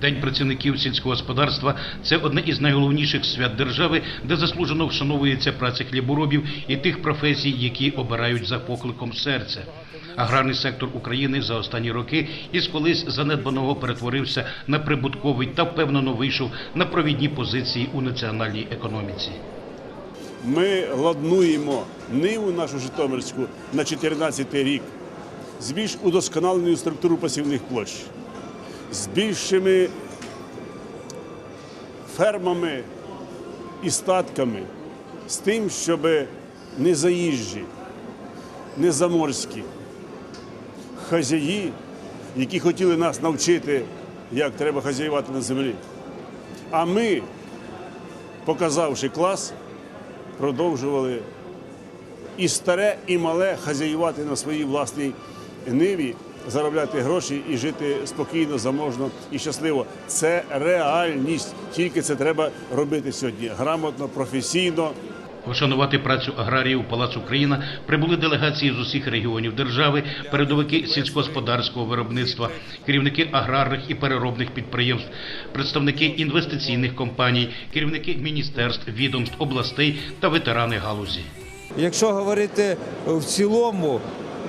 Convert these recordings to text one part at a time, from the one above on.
День працівників сільського господарства це одне із найголовніших свят держави, де заслужено вшановується праця хліборобів і тих професій, які обирають за покликом серця. Аграрний сектор України за останні роки із колись занедбаного перетворився на прибутковий та впевнено вийшов на провідні позиції у національній економіці. Ми ладнуємо ниву нашу Житомирську на 2014 рік з більш удосконаленою структурою посівних площ, з більшими фермами і статками, з тим, щоб не заїжджі, не заморські хазяї, які хотіли нас навчити, як треба хазяювати на землі. А ми, показавши клас, продовжували і старе, і мале хазяювати на своїй власній ниві, заробляти гроші і жити спокійно, заможно і щасливо. Це реальність. Тільки це треба робити сьогодні грамотно, професійно. Вшанувати працю аграріїв у Палац Україна прибули делегації з усіх регіонів держави, передовики сільськогосподарського виробництва, керівники аграрних і переробних підприємств, представники інвестиційних компаній, керівники міністерств, відомств, областей та ветерани галузі. Якщо говорити в цілому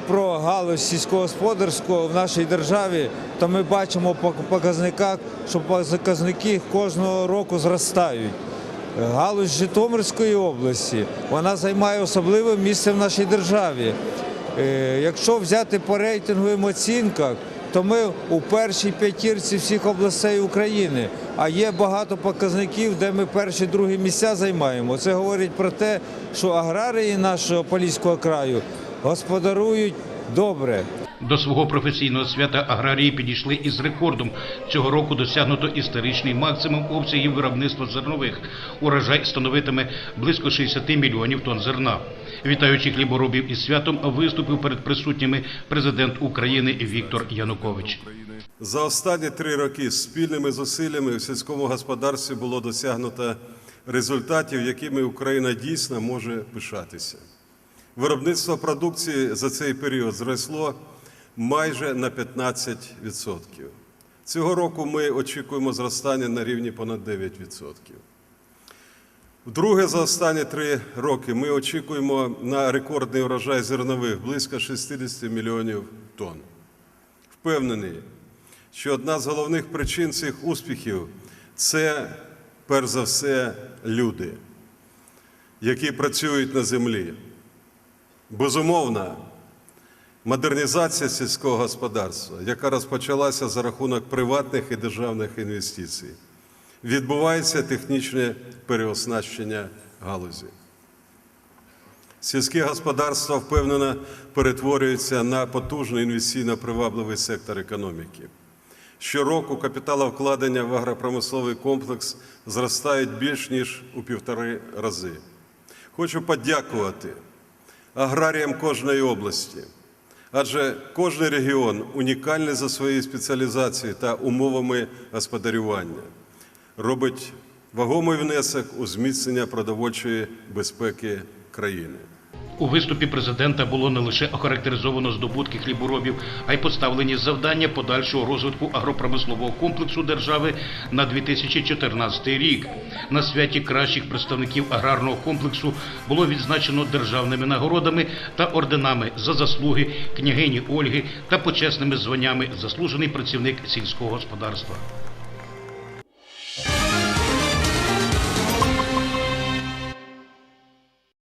про галузь сільськогосподарського в нашій державі, то ми бачимо по показниках, що показники кожного року зростають. Галузь Житомирської області вона займає особливе місце в нашій державі. Е, Якщо взяти по рейтинговим оцінках, то ми у першій п'ятірці всіх областей України. А є багато показників, де ми перші, другі місця займаємо. Це говорить про те, що аграрії нашого Поліського краю господарують добре. До свого професійного свята аграрії підійшли із рекордом. Цього року досягнуто історичний максимум обсягів виробництва зернових. Урожай становитиме близько 60 мільйонів тонн зерна. Вітаючи хліборобів із святом, виступив перед присутніми президент України Віктор Янукович. За останні три роки спільними зусиллями в сільському господарстві було досягнуто результатів, якими Україна дійсно може пишатися. Виробництво продукції за цей період зросло майже на 15%. Цього року ми очікуємо зростання на рівні понад 9%. Вдруге за останні три роки ми очікуємо на рекордний урожай зернових близько 60 мільйонів тонн. Впевнений, що одна з головних причин цих успіхів це перш за все люди, які працюють на землі. Безумовно, модернізація сільського господарства, яка розпочалася за рахунок приватних і державних інвестицій, відбувається технічне переоснащення галузі. Сільське господарство впевнено перетворюється на потужний інвестиційно привабливий сектор економіки. Щороку капіталовкладення в агропромисловий комплекс зростають більш ніж у півтори рази. Хочу подякувати аграріям кожної області, адже кожний регіон унікальний за своєю спеціалізацією та умовами господарювання, робить вагомий внесок у зміцнення продовольчої безпеки країни. У виступі президента було не лише охарактеризовано здобутки хліборобів, а й поставлені завдання подальшого розвитку агропромислового комплексу держави на 2014 рік. На святі кращих представників аграрного комплексу було відзначено державними нагородами та орденами за заслуги княгині Ольги та почесними званнями заслужений працівник сільського господарства.